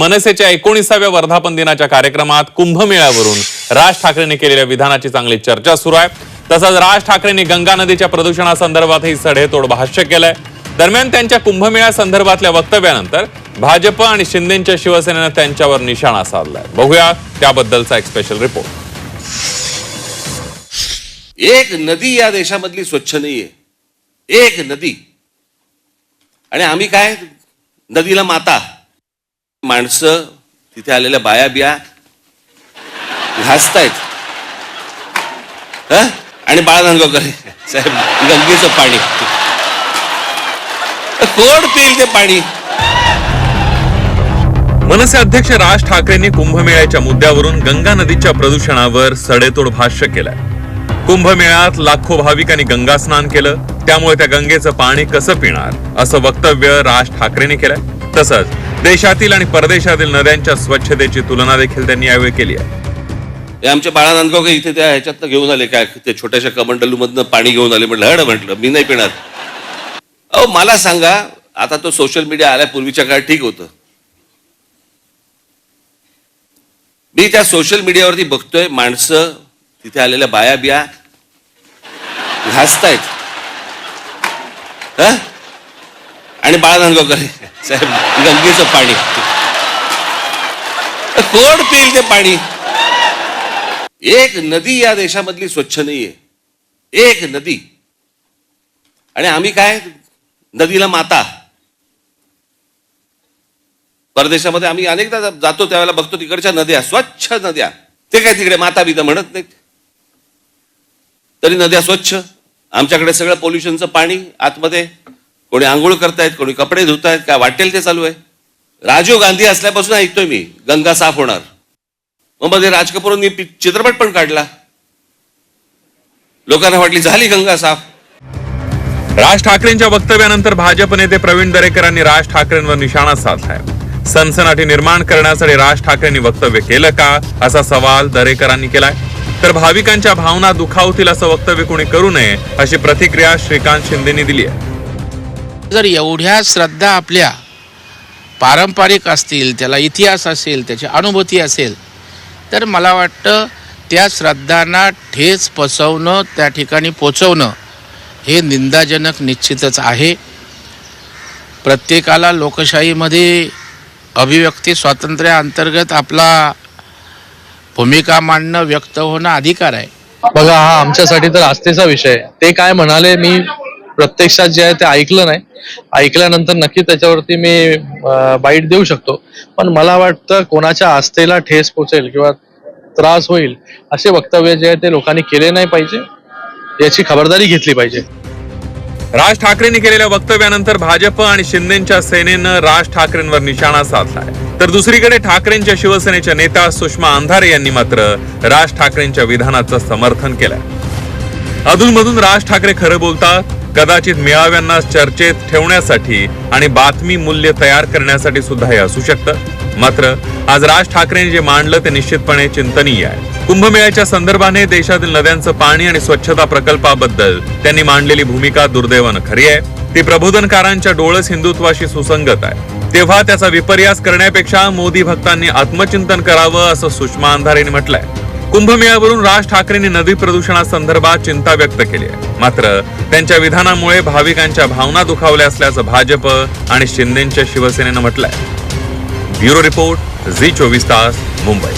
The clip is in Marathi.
मनसेच्या एकोणीसाव्या वर्धापन दिनाच्या कार्यक्रमात कुंभमेळ्यावरून राज ठाकरेंनी केलेल्या विधानाची चांगली चर्चा सुरू आहे. तसंच राज ठाकरेंनी गंगा नदीच्या प्रदूषणासंदर्भातही सडेतोड भाष्य केलंय. दरम्यान त्यांच्या कुंभमेळ्या संदर्भातल्या वक्तव्यानंतर भाजप आणि शिंदेच्या शिवसेनेनं त्यांच्यावर निशाणा साधलाय. बघूया त्याबद्दलचा एक स्पेशल रिपोर्ट एक नदी या देशामधली स्वच्छ नाहीये. एक नदी. आणि आम्ही काय? नदीला माता. माणसं तिथे आलेल्या बाया बिया घासतायत आणि बाळा नांदगावकर साहेब गंगेचं पाणी. कोण पिईल ते पाणी? मनसे अध्यक्ष राज ठाकरेंनी कुंभमेळ्याच्या मुद्द्यावरून गंगा नदीच्या प्रदूषणावर सडेतोड भाष्य केलंय. कुंभमेळ्यात लाखो भाविकांनी गंगा स्नान केलं त्यामुळे त्या गंगेचं पाणी कसं पिणार असं वक्तव्य राज ठाकरेंनी केलंय. तसंच देशातील आणि परदेशातील नद्यांच्या स्वच्छतेची तुलना देखील त्यांनी यावेळी केली आहे. हे बाळा नांदगावकर इथे त्या ह्याच्यातनं घेऊन आले काय ते छोट्याशा कमंडलू मधनं पाणी घेऊन आले म्हटलं हड म्हटलं मी नाही पिणार. अहो मला सांगा आता तो सोशल मीडिया आल्या पूर्वीच्या काळात ठीक होतं. मी त्या सोशल मीडियावरती बघतोय माणसं तिथे आलेल्या बाया बिया घासतायत. हा? आणि बाळा नांदगावकर साहेब गंगेचं पाणी. कोण पिईल ते पाणी? एक नदी या देशामधली स्वच्छ नाहीये. एक नदी. आणि आम्ही काय? नदीला माता. परदेशामध्ये आम्ही अनेकदा जातो त्यावेळेला बघतो तिकडच्या नद्या स्वच्छ नद्या. ते काय तिकडे माता बिता म्हणत नाहीत. तरी नद्या स्वच्छ. आमच्याकडे सगळं पोल्युशनचं पाणी आतमध्ये. कोणी आंघोळ करतायत कोणी कपडे धुतायत काय वाटेल ते चालू आहे. राजीव गांधी असल्यापासून ऐकतोय मी गंगा साफ होणार. मग मध्ये राज कपूर चित्रपट पण काढला. लोकांना वाटली झाली गंगा साफ. राज ठाकरेंच्या वक्तव्यानंतर भाजप नेते प्रवीण दरेकरांनी राज ठाकरेंवर निशाणा साधलाय. सनसनाटी निर्माण करण्यासाठी राज ठाकरेंनी वक्तव्य केलं का असा सवाल दरेकरांनी केलाय. तर भाविकांच्या भावना दुखावतील असं वक्तव्य कोणी करू नये अशी प्रतिक्रिया श्रीकांत शिंदेनी दिली आहे. जर एवढ्या श्रद्धा आपल्या पारंपरिक असतील त्याला इतिहास असेल त्याची अनुभूती असेल तर मला वाटतं त्या श्रद्धांना ठेच पचवणं त्या ठिकाणी पोचवणं हे निंदाजनक निश्चितच आहे. प्रत्येकाला लोकशाहीमध्ये अभिव्यक्ती स्वातंत्र्याअंतर्गत आपला भूमिका मांडणं व्यक्त होणं अधिकार आहे. बघा हा आमच्यासाठी तर आस्थेचा विषय. ते काय म्हणाले मी प्रत्यक्षात जे आहे ते ऐकलं नाही. ऐकल्यानंतर नक्की त्याच्यावरती मी बाईट देऊ शकतो. पण मला वाटतं कोणाच्या आस्थेला ठेस पोचेल किंवा त्रास होईल असे वक्तव्य जे आहे ते लोकांनी केले नाही पाहिजे याची खबरदारी घेतली पाहिजे. राज ठाकरेंनी केलेल्या वक्तव्यानंतर भाजप आणि शिंदेच्या सेनेनं राज ठाकरेंवर निशाणा साधलाय. तर दुसरीकडे ठाकरेंच्या शिवसेनेच्या नेत्या सुषमा अंधारे यांनी मात्र राज ठाकरेंच्या विधानाचं समर्थन केलंय. अधूनमधून राज ठाकरे खरं बोलतात कदाचित मेळाव्यांना चर्चेत ठेवण्यासाठी आणि बातमी मूल्य तयार करण्यासाठी सुद्धा हे असू शकतं. मात्र आज राज ठाकरेंनी जे मांडलं ते निश्चितपणे चिंतनीय आहे. कुंभमेळ्याच्या संदर्भाने देशातील नद्यांचं पाणी आणि स्वच्छता प्रकल्पाबद्दल त्यांनी मांडलेली भूमिका दुर्दैवानं खरी आहे. ती प्रबोधनकारांच्या डोळस हिंदुत्वाशी सुसंगत आहे. तेव्हा त्याचा विपर्यास करण्यापेक्षा मोदी भक्तांनी आत्मचिंतन करावं असं सुषमा अंधारेने म्हटलंय. कुंभमेळ्यावरून राज ठाकरेंनी नदी प्रदूषणासंदर्भात चिंता व्यक्त केली आहे. मात्र त्यांच्या विधानामुळे भाविकांच्या भावना दुखावल्या असल्याचं भाजप आणि शिंदेच्या शिवसेनेनं म्हटलंय. ब्युरो रिपोर्ट झी चोवीस तास मुंबई.